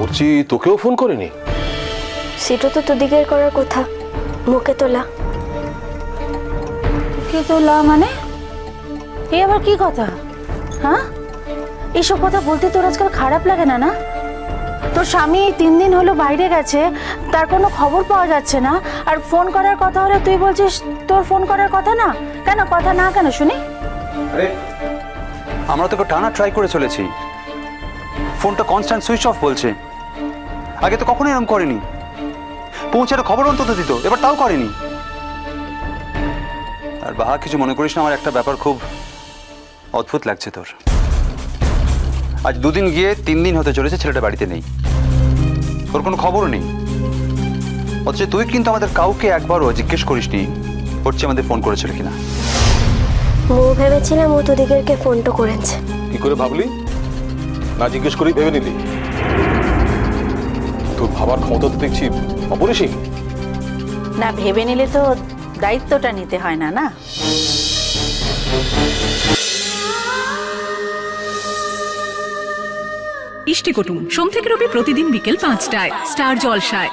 অর্চি তোকেও ফোন করেনি? সেটা তো তোদিকের করার কথা। মুখে তোলা। কে তোলা মানে? এ আবার কি কথা? হ্যাঁ? এইসব কথা বলতে তোর আজকাল খারাপ লাগে না না? তোর স্বামী তিন দিন হলো বাইরে গেছে তার কোনো খবর পাওয়া যাচ্ছে না আর ফোন করার কথা হলে তুই বলছিস তোর ফোন করার কথা না? কেন? কথা না কেন শুনি? আরে আমরা তোকে টানা ট্রাই করে চলেছি। ফোনটা কনস্ট্যান্ট সুইচ অফ বলছে। আগে তো কখনো এরকম করেনি। পৌঁছার খবর অন্তত দিত এবার তাও করেনি। আর বাহা কিছু মনে করিস না আমার একটা ব্যাপার খুব অদ্ভুত লাগছে তোর। আজ দুদিন গিয়ে তিন দিন হতে চলেছে ছেলেটা বাড়িতে নেই। ওর কোনো খবরও নেই। অথচ তুই কিন্তু আমাদের কাউকে একবারও জিজ্ঞেস করিসনি হচ্ছে আমাদের ফোন করেছিল কিনা। মু ভেবেছিলাম ও তোদিকেরকে ফোনটা করেছে। কি করে ভাবলি? না জিজ্ঞেস করি ভেবে নিলি। তোর ভাবার ক্ষমতা তো দেখছি অপরিসীম। না ভেবে নিলে তো দায়িত্বটা নিতে হয় না না? ইষ্টিকুটুম সোম থেকে রবি প্রতিদিন বিকেল পাঁচটায় স্টার জলসায়।